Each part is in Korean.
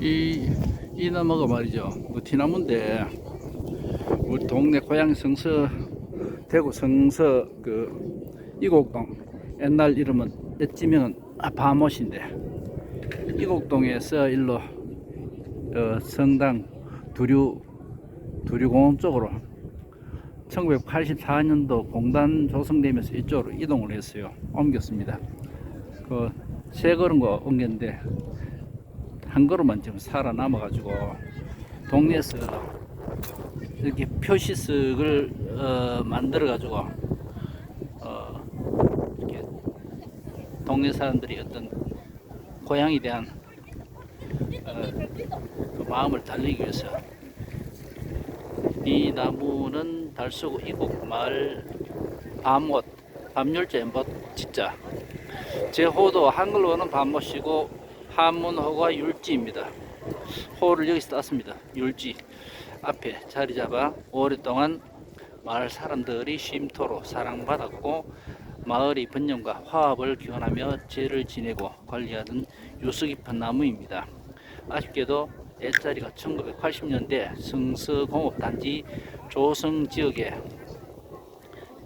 이, 이 나무가 말이죠. 그 티나무인데, 우리 동네 고향 성서, 대구 성서 그 이곡동, 옛날 이름은, 옛 지명은 아, 바못인데, 이곡동에서 일로, 어, 성당 두류, 두류공원 쪽으로 1984년도 공단 조성되면서 이쪽으로 이동을 했어요. 옮겼습니다. 그, 세 걸음 거 옮겼는데, 한 걸음만 지금 살아남아 가지고, 동네에서 이렇게 표시석을 어, 만들어 가지고, 어, 이렇게 동네 사람들이 어떤 고향에 대한 어, 그 마음을 달리기 위해서 이 나무는 달서구 이곡 마을 밤옷 밤율제 못 진짜 제 호도 한글로는 밤못이고 한문호가 율지입니다. 호를 여기서 땄습니다. 율지 앞에 자리 잡아 오랫동안 마을 사람들이 쉼터로 사랑받았고 마을의 번영과 화합을 기원하며 제를 지내고 관리하던 유서 깊은 나무입니다. 아쉽게도 옛자리가 1980년대 성서공업단지 조성 지역에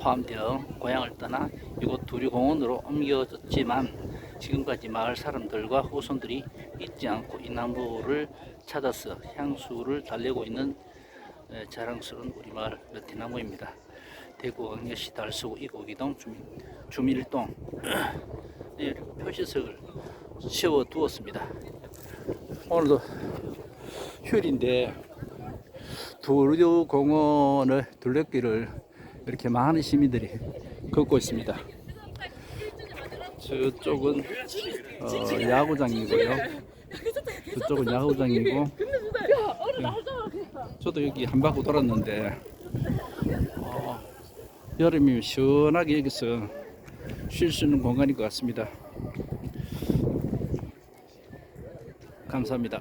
포함되어 고향을 떠나 이곳 두류공원으로 옮겨졌지만 지금까지 마을 사람들과 후손들이 잊지 않고 이 나무를 찾아서 향수를 달래고 있는 에, 자랑스러운 우리 마을 느티나무입니다. 대구 광역시 달서구 이곡이동 주민, 주민일동 네, 표시석을 세워 두었습니다. 오늘도 휴일인데 두류 공원을 둘레길을 이렇게 많은 시민들이 걷고 있습니다. 저쪽은 어, 야구장이고요. 저쪽은 야구장이고 네. 저도 여기 한 바퀴 돌았는데 어, 여름이면 시원하게 여기서 쉴 수 있는 공간인 것 같습니다. 감사합니다.